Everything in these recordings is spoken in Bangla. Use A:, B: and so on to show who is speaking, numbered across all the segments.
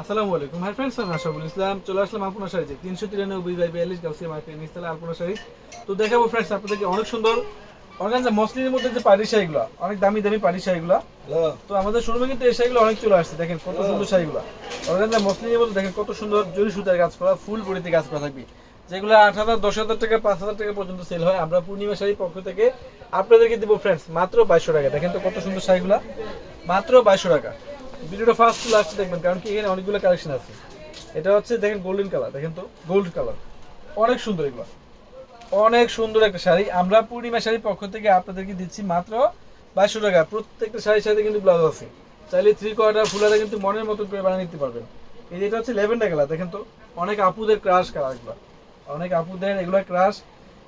A: আসসালামু আলাইকুম। হাই ফ্রেন্ডস আমি আশাফুল ইসলাম। চলে আসলাম আলপনা শাড়িতে তিনশো তিরানব্বই বাই বিয়াল্লিশ গাউসিয়া মার্কেট নিস্তালা আলপনা শাড়ি। তো দেখাবো ফ্রেন্ডস আপনাদেরকে অনেক সুন্দর অর্গানজা মসলিনের মধ্যে যে পাড়ি শাড়িগুলো অনেক দামি দামি পাড়ি শাড়িগুলো। তো আমাদের শোরুমে কিন্তু এই শাড়িগুলো অনেক চলে আসছে দেখেন কত সুন্দর শাড়িগুলো। অর্গানজা মসলিনের মধ্যে দেখেন কত সুন্দর জরি সুতার কাজ করা ফুল বড়িতে কাজ করা থাকবে। যেগুলো আট হাজার দশ হাজার টাকা পাঁচ হাজার টাকা পর্যন্ত সেল হয়। আমরা পূর্ণিমা শাড়ির পক্ষ থেকে আপনাদেরকে দেবো ফ্রেন্ডস মাত্র বাইশশো টাকা। দেখেন তো কত সুন্দর শাড়িগুলো। মাত্র বাইশশো টাকা। ভিডিওটা ফার্স্ট টু লাস্ট দেখবেন, কারণ কি এখানে অনেকগুলো কালেকশন আছে। এটা হচ্ছে, দেখেন গোল্ডেন কালার দেখেন তো গোল্ড কালার অনেক সুন্দর এগুলো। অনেক সুন্দর একটা শাড়ি। আমরা পূর্ণিমা শাড়ির পক্ষ থেকে আপনাদেরকে দিচ্ছি মাত্র বাইশশো টাকা। প্রত্যেকটা শাড়ির সাথে কিন্তু ব্লাউজ আছে। চাইলে থ্রি কোয়ার্টার ফুলারে কিন্তু মনের মতো করে বানিয়ে নিতে পারবেন। এই যেটা হচ্ছে লেভেন্ডার কালার দেখেন তো, অনেক আপুদের ক্রাশ কালার এগুলো। অনেক আপুদের এগুলো ক্রাশ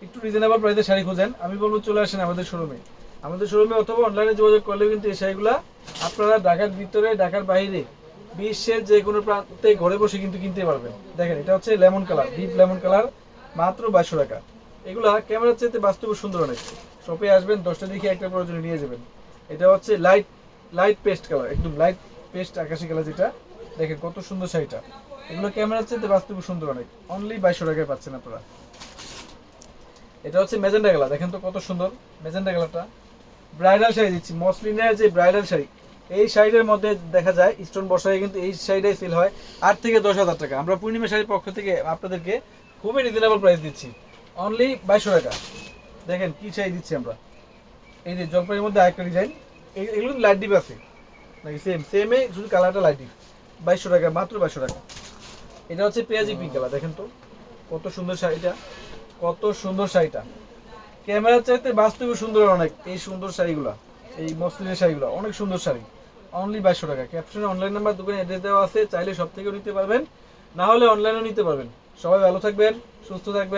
A: একটু রিজনেবল প্রাইসে শাড়ি খোঁজেন। আমি বলব, চলে আসেন আমাদের শোরুমে আমাদের শোরুমে অথবা অনলাইনে যোগাযোগ করলেও কিন্তু এই শাড়িগুলো আপনারা ঢাকার ভিতরে, ঢাকার বাইরে, বিশ্বের যে কোনো প্রান্তে ঘরে বসে কিন্তু কিনতে পারবেন। দেখেন, এটা হচ্ছে lemon colour deep lemon colour, মাত্র বাইশশো টাকা। এগুলা ক্যামেরার চাইতে বাস্তবে সুন্দর অনেক। শপে আসবেন, দশটা দেখে একটা প্রয়োজনে নিয়ে যাবেন। এটা হচ্ছে লাইট লাইট পেস্ট কালার একদম লাইট পেস্ট আকাশি কালার যেটা। দেখেন কত সুন্দর শাড়িটা। এগুলো ক্যামেরার চাইতে বাস্তবে সুন্দর অনেক। অনলি বাইশশো টাকায় পাচ্ছেন আপনারা। এটা হচ্ছে মেজেন্ডা কালার দেখেন তো কত সুন্দর মেজেন্ডা কালারটা ব্রাইডাল শাড়ি দিচ্ছি, মসলিনের যে ব্রাইডাল শাড়ি, এই শাড়িটার মধ্যে দেখা যায় স্টোন বসায় কিন্তু এই শাড়িটাই সেল হয়, আট থেকে দশ হাজার টাকা। আমরা পূর্ণিমা শাড়ির পক্ষ থেকে আপনাদেরকে খুবই রিজনেবল প্রাইস দিচ্ছি। অনলি বাইশশো টাকা। দেখেন কি শাড়ি দিচ্ছি আমরা। এই যে জলপাইয়ের মধ্যে আরেকটা ডিজাইন এগুলো লাইট ডিপ আছে। নাকি সেম সেমে শুধু কালারটা লাইট ডিপ বাইশশো টাকা, মাত্র বাইশশো টাকা। এটা হচ্ছে পেঁয়াজি পিঙ্ক কালার দেখেন তো কত সুন্দর শাড়িটা। কত সুন্দর শাড়িটা। ক্যামেরার চাইতে বাস্তবে সুন্দর অনেক, এই সুন্দর শাড়িগুলো, এই মসলিনের শাড়িগুলো, অনেক সুন্দর শাড়ি। অনলি বাইশশো টাকা। ক্যাপশনে অনলাইন নাম্বার দোকানে অ্যাড্রেস দেওয়া আছে, চাইলে সব থেকেও নিতে পারবেন, না হলে অনলাইনেও নিতে পারবেন। সবাই ভালো থাকবেন, সুস্থ থাকবেন।